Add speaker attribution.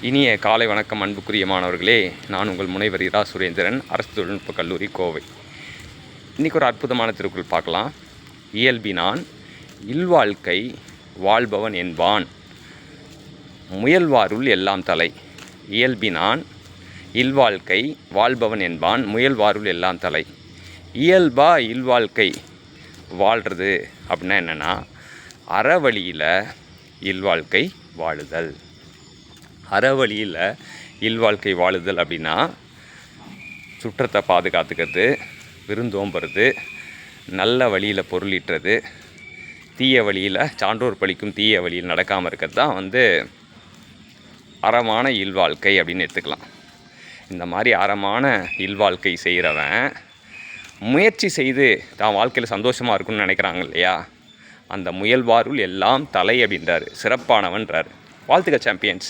Speaker 1: இனிய காலை வணக்கம் அன்புக்குரிய மாணவர்களே. நான் உங்கள் முனைவர் இரா சுரேந்திரன் அரசு தொழில்நுட்ப கல்லூரி கோவை. இன்றைக்கி ஒரு அற்புதமான திருக்குறள் பார்க்கலாம். இயல்பினான் இல்வாழ்க்கை வாழ்பவன் என்பான் முயல்வாருள் எல்லாம் தலை. இயல்பினான் இல்வாழ்க்கை வாழ்பவன் என்பான் முயல்வாருள் எல்லாம் தலை. இயல்பா இல்வாழ்க்கை வாழ்கிறது அப்படின்னா என்னென்னா அறவழியில் இல்வாழ்க்கை வாழுதல். அறவழியில் இல்வாழ்க்கை வாழுதல் அப்படின்னா சுற்றத்தை பாதுகாத்துக்கிறது விருந்தோம்புறது நல்ல வழியில் பொருளீட்டுறது தீய வழியில் சான்றோர் பழிக்கும் தீய வழியில் நடக்காமல் இருக்கிறது தான் வந்து அறமான இல்வாழ்க்கை அப்படின்னு எடுத்துக்கலாம். இந்த மாதிரி அறமான இல்வாழ்க்கை செய்கிறவன் முயற்சி செய்து தான் வாழ்க்கையில் சந்தோஷமாக இருக்குன்னு நினைக்கிறாங்க இல்லையா? அந்த முயல்வாருள் எல்லாம் தலை அப்படின்றார் சிறப்பானவன்றார். வாழ்த்துக்க சாம்பியன்ஸ்